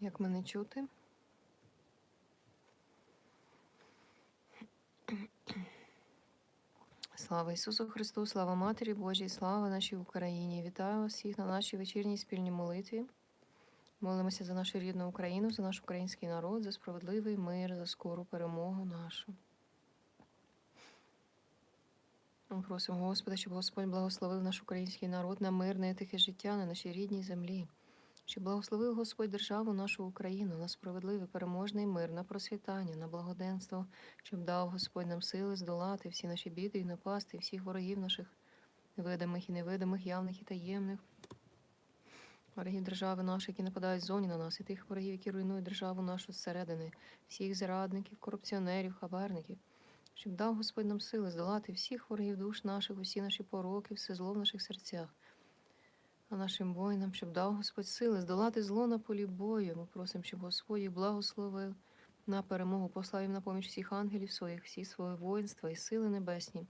Як мене чути? Слава Ісусу Христу, слава Матері Божій, слава нашій Україні. Вітаю вас всіх на нашій вечірній спільній молитві. Молимося за нашу рідну Україну, за наш український народ, за справедливий мир, за скору перемогу нашу. Ми Просимо Господа, щоб Господь благословив наш український народ на мирне тихе життя на нашій рідній землі, щоб благословив Господь державу нашу Україну на справедливий переможний мир, на процвітання, на благоденство, щоб дав Господь нам сили здолати всі наші біди і напасти, всіх ворогів наших, видимих і невидимих, явних і таємних. Ворогів держави нашої, які нападають ззовні на нас, і тих ворогів, які руйнують державу нашу зсередини, всіх зрадників, корупціонерів, хабарників, щоб дав Господь нам сили здолати всіх ворогів душ наших, усі наші пороки, все зло в наших серцях. А нашим воїнам, щоб дав Господь сили здолати зло на полі бою. Ми просимо, щоб Господь благословив на перемогу, послав їм на поміч всіх ангелів своїх, всі своє воїнства і сили небесні,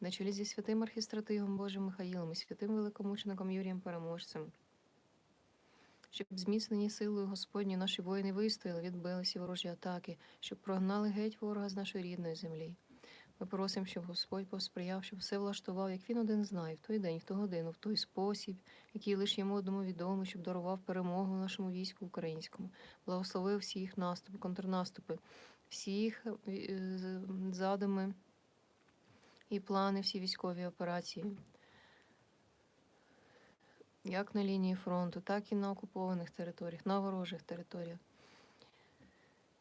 на чолі зі святим архістратигом Божим Михаїлом і святим великомучеником Юрієм Переможцем. Щоб зміцнені силою Господні наші воїни вистояли, відбили всі ворожі атаки, щоб прогнали геть ворога з нашої рідної землі. Ми просимо, щоб Господь посприяв, щоб все влаштував, як він один знає, в той день, в ту годину, в той спосіб, який лише йому одному відомий, щоб дарував перемогу нашому війську українському, благословив всі їх наступи, контрнаступи, всі їх е, задуми і плани, всі військові операції. Як на лінії фронту, так і на окупованих територіях, на ворожих територіях.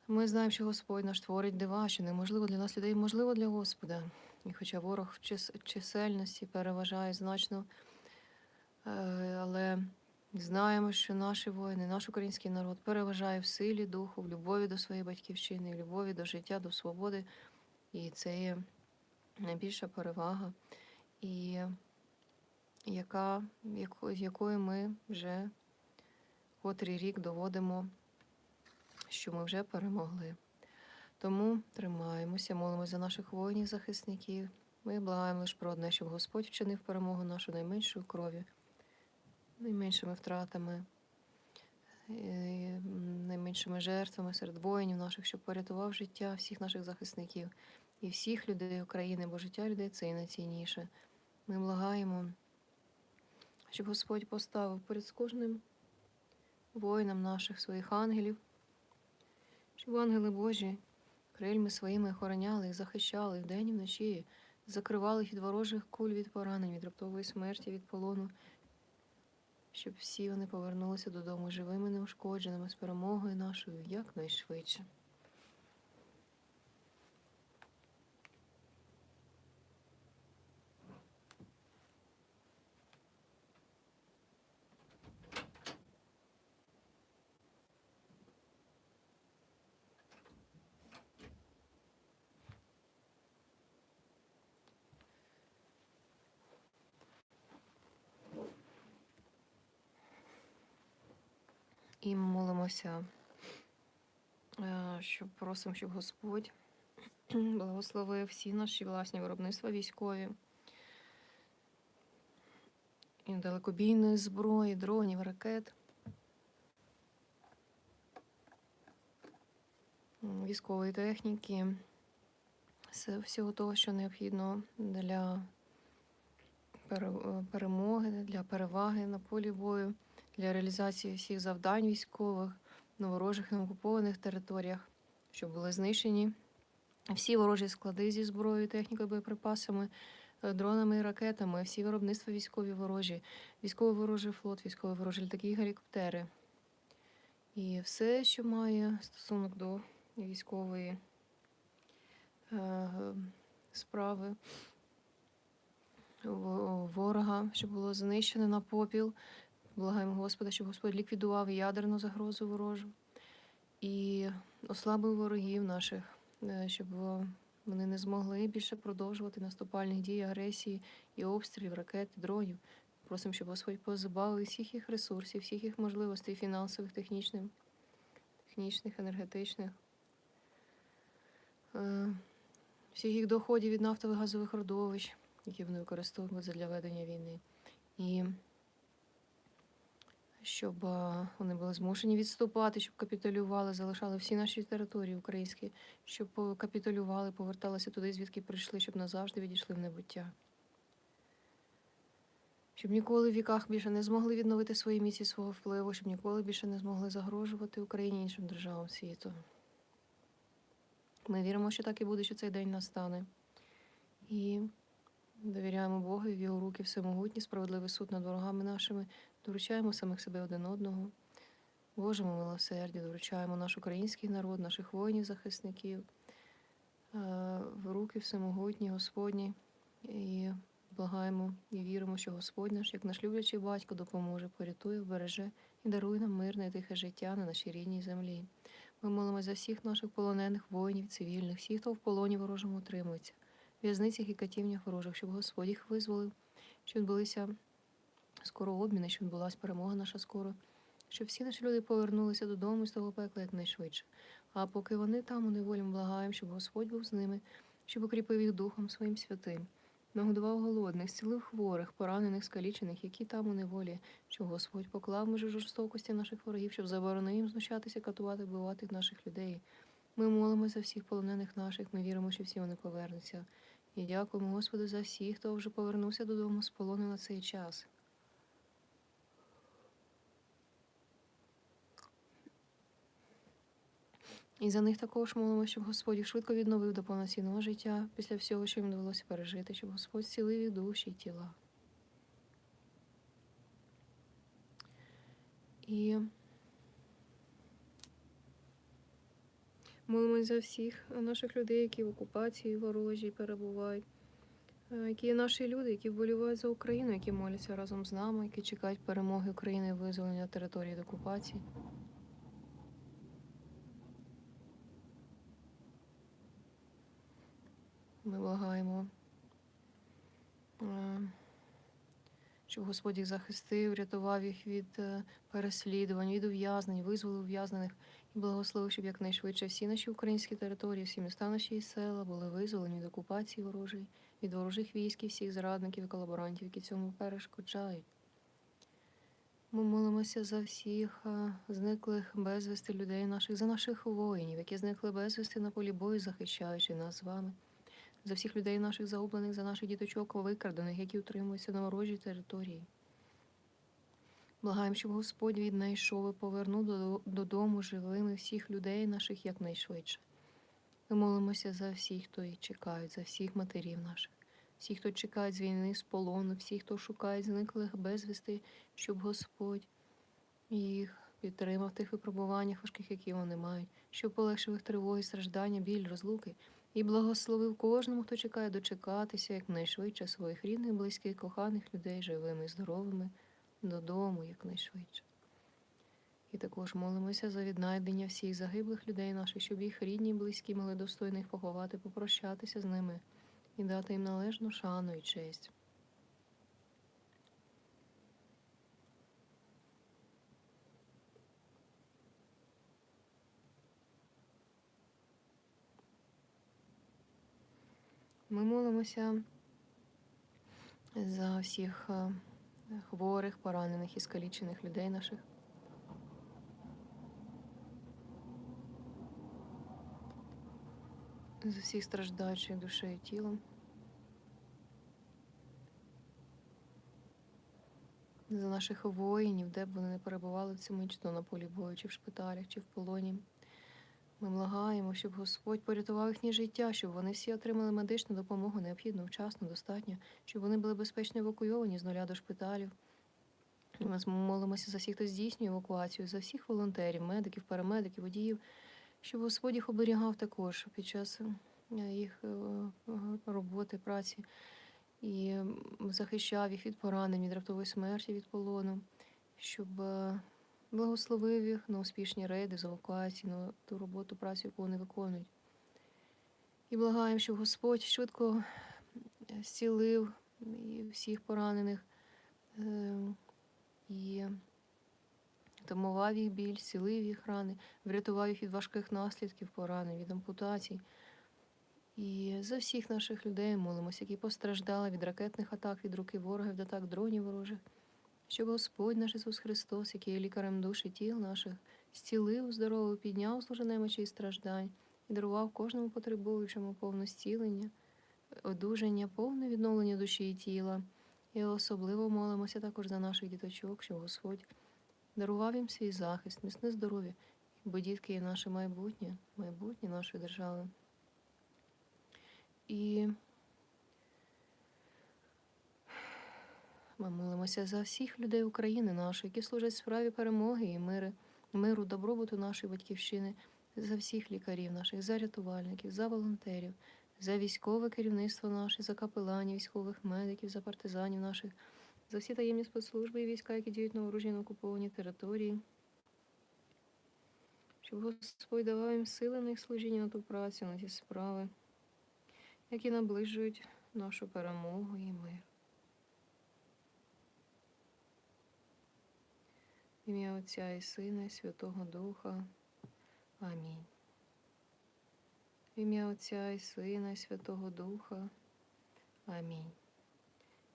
Ми знаємо, що Господь наш творить дива, що неможливо для нас людей, можливо для Господа. І хоча ворог в чис- чисельності переважає значно, е, але знаємо, що наші воїни, наш український народ переважає в силі духу, в любові до своєї батьківщини, в любові до життя, до свободи. І це є найбільша перевага, і яка, яко- якою ми вже котрий рік доводимо що ми вже перемогли. Тому тримаємося, молимося за наших воїнів, захисників. Ми благаємо лише про одне, щоб Господь вчинив перемогу нашу найменшою кров'ю, найменшими втратами, е, найменшими жертвами серед воїнів наших, щоб порятував життя всіх наших захисників і всіх людей України, бо життя людей це і найцінніше. Ми благаємо, щоб Господь поставив перед кожним воїном наших своїх ангелів, щоб ангели Божі крильми своїми охороняли захищали вдень і вночі, закривали їх від ворожих куль, від поранень, від раптової смерті, від полону, щоб всі вони повернулися додому живими, неушкодженими з перемогою нашою якнайшвидше. І молимося, е, щоб просимо, щоб Господь благословив всі наші власні виробництва військові. І далекобійної зброї, дронів, ракет. Військової техніки, всього того, що необхідно для е, перемоги, для переваги на полі бою для реалізації всіх завдань військових на ворожих і окупованих територіях, щоб були знищені всі ворожі склади зі зброєю, технікою, боєприпасами, е, дронами і ракетами, всі виробництва військові ворожі, військовий ворожий флот, військовий ворожий літаки і гелікоптери. І все, що має стосунок до військової е, справи ворога, щоб було знищено на попіл, Благаємо Господа, щоб Господь ліквідував ядерну загрозу ворожу і ослабив ворогів наших, е, щоб вони не змогли більше продовжувати наступальних дій, агресії і обстрілів, ракет, дронів. Просимо, щоб Господь позбавив всіх їх ресурсів, всіх їх можливостей фінансових, технічних, технічних, енергетичних, е, всіх їх доходів від нафтових газових родовищ, які вони використовують для ведення війни. І щоб е, вони були змушені відступати, щоб капітулювали, залишали всі наші території українські, щоб е, капітулювали, поверталися туди, звідки прийшли, щоб назавжди відійшли в небуття. Щоб ніколи в віках більше не змогли відновити свої місці свого впливу, щоб ніколи більше не змогли загрожувати Україні іншим державам світу. Ми віримо, що так і буде, що цей день настане. І довіряємо Богу в його руки всемогутній, справедливий суд над ворогами нашими, доручаємо самих себе один одного, Божому милосерді, доручаємо наш український народ, наших воїнів, захисників, е, в руки всемогутні, Господні, і благаємо і віримо, що Господь наш, як наш люблячий батько, допоможе, порятує, вбереже і дарує нам мирне і тихе життя на нашій рідній землі. Ми молимо за всіх наших полонених воїнів, цивільних, всіх, хто в полоні ворожому утримується, в в'язницях і катівнях ворожих, щоб Господь їх визволив, щоб відбулися скоро обміни, щоб відбулася перемога наша скоро, щоб всі наші люди повернулися додому з того пекла якнайшвидше. А поки вони там у неволі, благаємо, щоб Господь був з ними, щоб укріпив їх духом своїм святим. Нагодував голодних, зцілив хворих, поранених, скалічених, які там у неволі, щоб Господь поклав межі жорстокості наших ворогів, щоб заборонив їм знущатися, катувати, вбивати наших людей. Ми молимо за всіх полонених наших, ми віримо, що всі вони повернуться. І дякуємо Господу за всіх, хто вже повернувся додому з полону на цей час. І за них також молимо, щоб Господь їх швидко відновив до повноцінного життя після всього, що їм довелося пережити, щоб Господь зцілив їх душі й тіла. І молимось за всіх наших людей, які в окупації ворожій перебувають, е, які наші люди, які вболівають за Україну, які моляться разом з нами, які чекають перемоги України і визволення території від окупації. Ми благаємо, е, щоб Господь їх захистив, рятував їх від е, переслідувань, від ув'язнень, визволив ув'язнених і благословив, щоб якнайшвидше всі наші українські території, всі міста наші села були визволені від окупації ворожої, від ворожих військ і всіх зрадників і колаборантів, які цьому перешкоджають. Ми молимося за всіх е, зниклих безвісти людей наших, за наших воїнів, які зникли безвісти на полі бою, захищаючи нас з вами за всіх людей наших загублених, за наших діточок, викрадених, які утримуються на ворожій території. Благаємо, щоб Господь віднайшов і повернув додому живими всіх людей наших якнайшвидше. Ми молимося за всіх, хто їх чекають, за всіх матерів наших, всіх, хто чекають з війни, з полону, всіх, хто шукає зниклих безвісти, щоб Господь їх підтримав в тих випробуваннях важких, які вони мають, щоб полегшив їх тривоги, страждання, біль, розлуки, і благословив кожному, хто чекає дочекатися якнайшвидше своїх рідних, близьких, коханих людей, живими і здоровими, додому якнайшвидше. І також молимося за віднайдення всіх загиблих людей наших, щоб їх рідні близькі мали достойних поховати, попрощатися з ними і дати їм належну шану і честь. Ми молимося за всіх е, хворих, поранених і скалічених людей наших. За всіх страждаючих душею і тілом. За наших воїнів, де б вони не перебували в цьому чи то на полі бою, чи в шпиталях, чи в полоні. Ми благаємо, щоб Господь порятував їхнє життя, щоб вони всі отримали медичну допомогу необхідну, вчасно, достатньо, щоб вони були безпечно евакуйовані з нуля до шпиталів. Ми молимося за всіх, хто здійснює евакуацію, за всіх волонтерів, медиків, парамедиків, водіїв, щоб Господь їх оберігав також під час е, їх е, роботи, праці і захищав їх від поранень, від раптової смерті, від полону, щоб е, благословив їх на успішні рейди з евакуації, на ту роботу, працю, яку вони виконують. І благаємо, щоб Господь швидко зцілив всіх поранених е, і тамував їх біль, зцілив їх рани, врятував їх від важких наслідків поранень, від ампутацій. І за всіх наших людей молимося, які постраждали від ракетних атак, від руки ворогів, від атак дронів ворожих, щоб Господь наш Ісус Христос, який є лікарем душ і тіл наших, зцілив, здоровив, підняв служи немочі і страждань і дарував кожному потребуючому повне зцілення, одужання, повне відновлення душі і тіла. І особливо молимося також за наших діточок, щоб Господь дарував їм свій захист, міцне здоров'я, бо дітки є наше майбутнє, майбутнє нашої держави. І ми молимося за всіх людей України нашої, які служать справі перемоги і мири, миру, добробуту нашої батьківщини, за всіх лікарів наших, за рятувальників, за волонтерів, за військове керівництво наше, за капеланів, військових медиків, за партизанів наших, за всі таємні спецслужби і війська, які діють на ворожі на окупованій території. Щоб Господь давав їм сили на їх служіння на ту працю, на ті справи, які наближують нашу перемогу і мир. Ім'я Отця і Сина, і Святого Духа. Амінь. Ім'я Отця і Сина, і Святого Духа. Амінь.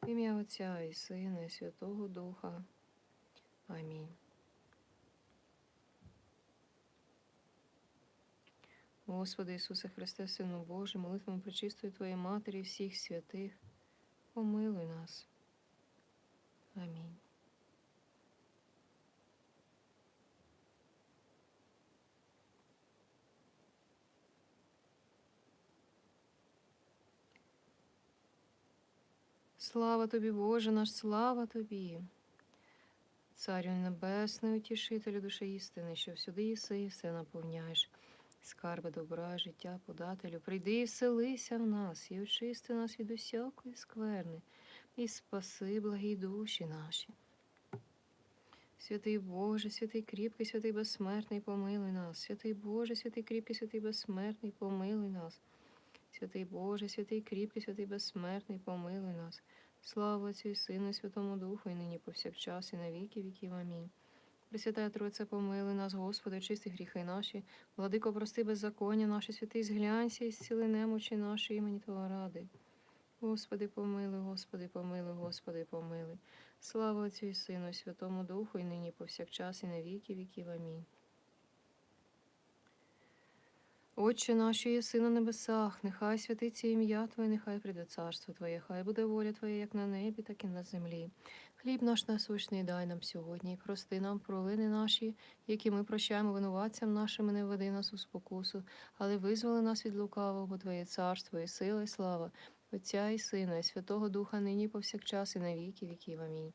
Ім'я Отця і Сина, і Святого Духа. Амінь. Господи Ісусе Христе, Сину Божий, молитвами причистої Твоєї Матері всіх святих, помилуй нас. Амінь. Слава тобі, Боже наш, слава тобі. Царю Небесний, утішителю душі істини, що всюди єси і все наповняєш. Скарби добра, життя, подателю, прийди і вселися в нас, і очисти нас від усякої скверни, і спаси благі душі наші. Святий Боже, святий кріпкий, святий безсмертний, помилуй нас. Святий Боже, святий кріпкий, святий безсмертний, помилуй нас. Святий Боже, святий кріпкий, святий безсмертний, помилуй нас. Слава Отцю і Сину, і Святому Духу, і нині повсякчас, і на віки віків. Амінь. Пресвятая Тройця, помилуй нас, Господи, очисти гріхи наші, владико, прости беззаконня наші, святий, зглянься і зціли немочі наші імені Твого ради. Господи, помилуй, Господи, помилуй, Господи, помилуй. Слава Отцю і Сину, і Святому Духу, і нині повсякчас, і на віки віків. Амінь. Отче наш, єси на небесах, нехай святиться ім'я Твоє, нехай прийде царство Твоє, хай буде воля Твоя, як на небі, так і на землі. Хліб наш насущний дай нам сьогодні, і прости нам провини наші, які ми прощаємо винуватцям нашим, не веди нас у спокусу, але визволи нас від лукавого, Твоє царство, і сила, і слава, Отця і Сина, і Святого Духа, нині повсякчас, і на віки віків. Амінь.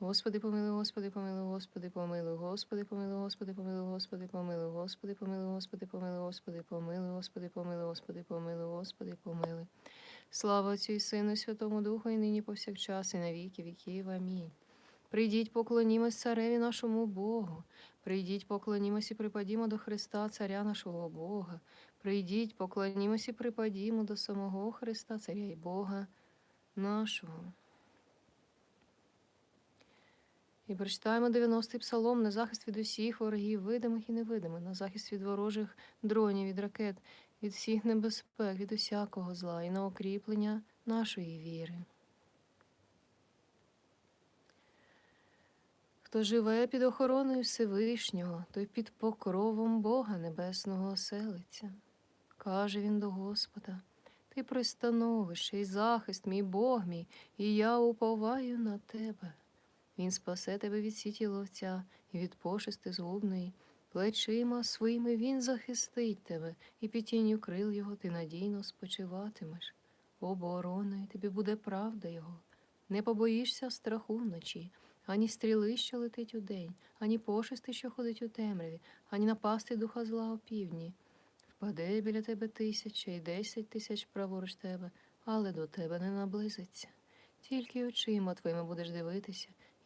Господи, помилуй, Господи, помилуй, Господи, помилуй, Господи, помилуй, Господи, помилуй, Господи, помилуй, Господи, помилуй, Господи, помилуй, Господи, помилуй, Господи, помилуй, Господи, помилуй, Господи, помилуй. Слава Отцю і Сину, і Святому Духу, і нині повсякчас, і на віки віків. Амінь. Прийдіть, поклонімось цареві нашому Богу. Прийдіть, поклонімось і припадімо до Христа, Царя нашого Бога. Прийдіть, поклонімось і припадімо до самого Христа, Царя і Бога нашого. І прочитаємо 90-й псалом на захист від усіх ворогів, видимих і невидимих, на захист від ворожих дронів, від ракет, від всіх небезпек, від усякого зла і на укріплення нашої віри. Хто живе під охороною Всевишнього, той під покровом Бога Небесного оселиться. Каже він до Господа: Ти пристановище і захист, мій Бог мій, і я уповаю на тебе. Він спасе тебе від сіті ловця і від пошести згубної. Плечима своїми він захистить тебе, і під тінню крил його ти надійно спочиватимеш. Обороною тобі буде правда його. Не побоїшся страху вночі, ані стріли, що летить удень, ані пошести, що ходить у темряві, ані напасти духа зла опівдні. Впаде біля тебе тисяча і десять тисяч праворуч тебе, але до тебе не наблизиться. Тільки очима твоїми будеш дивитися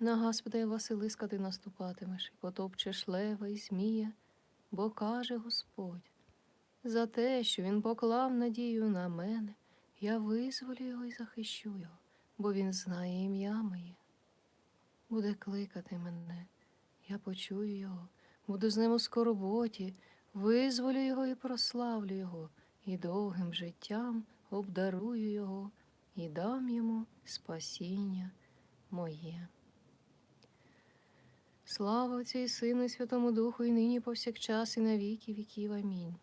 На Господа Василиска ти наступатимеш, і потопчеш лева і змія, бо каже Господь, за те, що він поклав надію на мене, я визволю його і захищу його, бо він знає ім'я моє. Буде кликати мене, я почую його, буду з ним у скорботі, визволю його і прославлю його, і довгим життям обдарую його і дам йому спасіння моє. Слава Отцю і Сину, і Святому Духу, і нині повсякчас, і на віки віків. Амінь.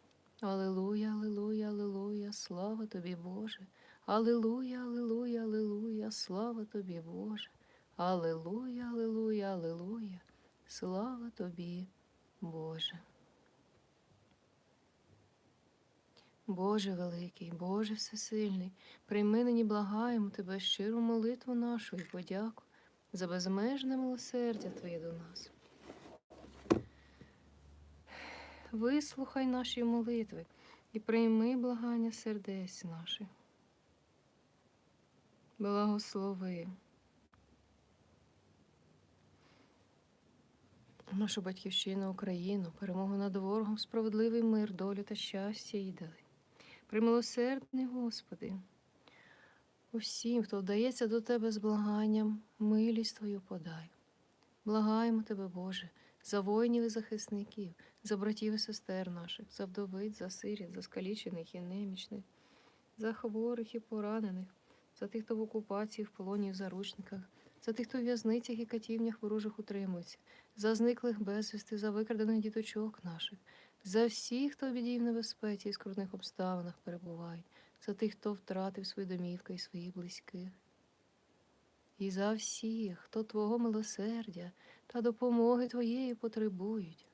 Алилуя, алилуя, алилуя, слава тобі, Боже. Алилуя, алилуя, алилуя, слава тобі, Боже. Алилуя, алилуя, алилуя, слава тобі, Боже. Боже великий, Боже всесильний, прийми нині благаємо Тебе щиру молитву нашу і подяку за безмежне милосердя Твоє до нас. Вислухай наші молитви і прийми благання сердець наших. Благослови. Нашу батьківщину Україну, перемогу над ворогом, справедливий мир, долю та щастя їй дали. Примилосердний Господи, усім, хто вдається до Тебе з благанням, милість Твою подай. Благаємо Тебе, Боже, за воїнів і захисників, за братів і сестер наших, за вдовиць, за сиріт, за скалічених і немічних, за хворих і поранених, за тих, хто в окупації, в полоні в заручниках, за тих, хто в в'язницях і катівнях ворожих утримується, за зниклих безвісти, за викрадених діточок наших, за всіх, хто в небезпеці і скрутних обставинах перебувають, за тих, хто втратив свої домівки і своїх близьких. І за всіх, хто Твого милосердя та допомоги Твоєї потребують.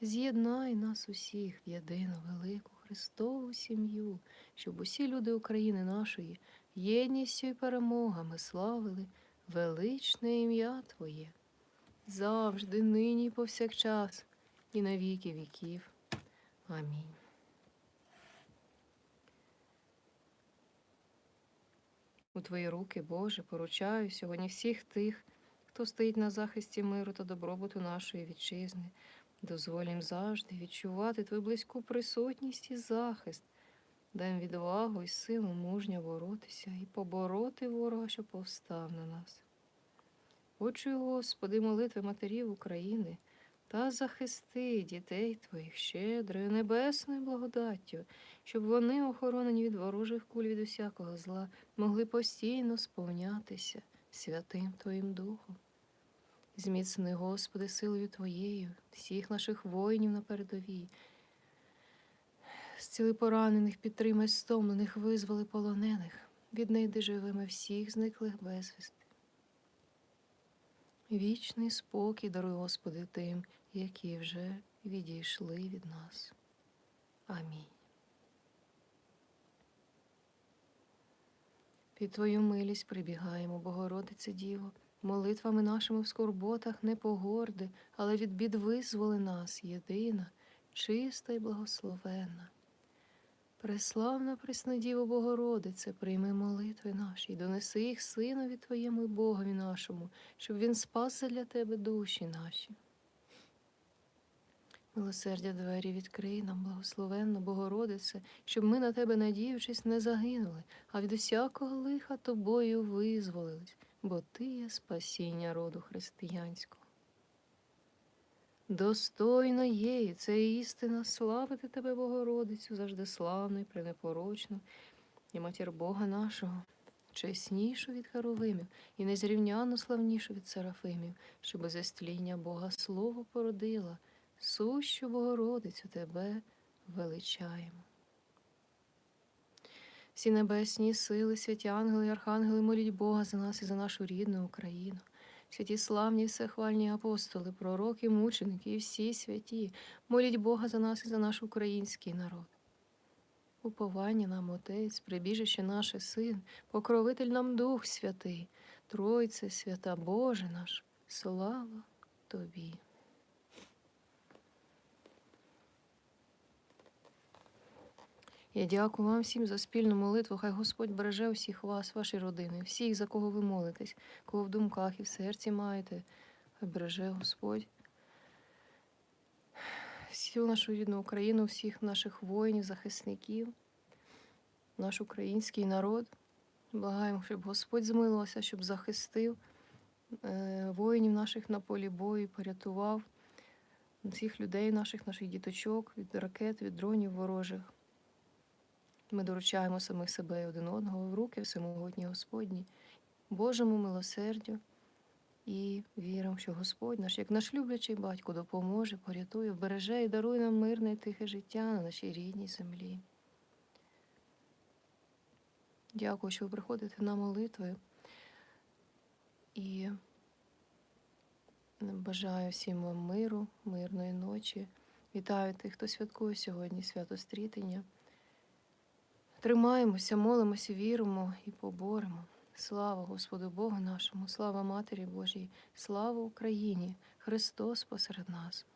З'єднай нас усіх в єдину велику Христову сім'ю, щоб усі люди України нашої єдністю і перемогами славили величне ім'я Твоє, завжди, нині, повсякчас, і на віки віків. Амінь. У Твої руки, Боже, поручаю сьогодні всіх тих, хто стоїть на захисті миру та добробуту нашої вітчизни. Дозволь їм завжди відчувати Твою близьку присутність і захист. Дай відвагу і силу мужньо боротися і побороти ворога, що повстав на нас. Почуй, Господи, молитви матерів України та захисти дітей Твоїх щедрою небесною благодаттю, щоб вони, охоронені від ворожих куль від усякого зла, могли постійно сповнятися святим Твоїм Духом. Зміцни, Господи, силою Твоєю, всіх наших воїнів на передовій. Зціли поранених, підтримай стомлених, визволи полонених, віднайди живими всіх зниклих безвісти. Вічний спокій даруй, Господи, тим, які вже відійшли від нас. Амінь. Під Твою милість прибігаємо, Богородице Діво, молитвами нашими в скорботах не погорди, але від бід визволи нас, єдина, чиста й благословенна. Преславна Преснодіво Богородице, прийми молитви наші, й донеси їх Синові Твоєму і Богові нашому, щоб Він спас для Тебе душі наші. Милосердя двері відкрий нам, благословенна Богородице, щоб ми на тебе, надіючись, не загинули, а від усякого лиха тобою визволились, бо ти є спасіння роду християнського. Достойно є, і це істина, славити тебе, Богородицю, завжди славну і пренепорочну, і матір Бога нашого, чеснішу від Харовимів і незрівняно славнішу від Серафимів, щоб без стління Бога Слово породила, сущу Богородицю тебе величаємо. Всі небесні сили, святі ангели, і архангели, моліть Бога за нас і за нашу рідну Україну. Святі славні всехвальні апостоли, пророки, мученики і всі святі, моліть Бога за нас і за наш український народ. Уповання нам, Отець, прибіжище наше Син, покровитель нам Дух Святий, Тройце, свята Боже наш, слава Тобі. Я дякую вам всім за спільну молитву. Хай Господь береже усіх вас, ваші родини, всіх, за кого ви молитесь, кого в думках і в серці маєте. Хай береже Господь. Всю нашу рідну Україну, всіх наших воїнів, захисників, наш український народ. Благаємо, щоб Господь змилувався, щоб захистив е, воїнів наших на полі бою, порятував всіх людей наших, наших діточок від ракет, від дронів ворожих. Ми доручаємо самих себе один одного в руки всемогутній Господні, Божому милосердю і віримо, що Господь наш, як наш люблячий батько, допоможе, порятує, вбереже і дарує нам мирне і тихе життя на нашій рідній землі. Дякую, що ви приходите на молитви. І бажаю всім вам миру, мирної ночі. Вітаю тих, хто святкує сьогодні свято стрітення. Тримаємося, молимося, віримо і поборемо. Слава Господу Богу нашому, слава Матері Божій, слава Україні! Христос посеред нас.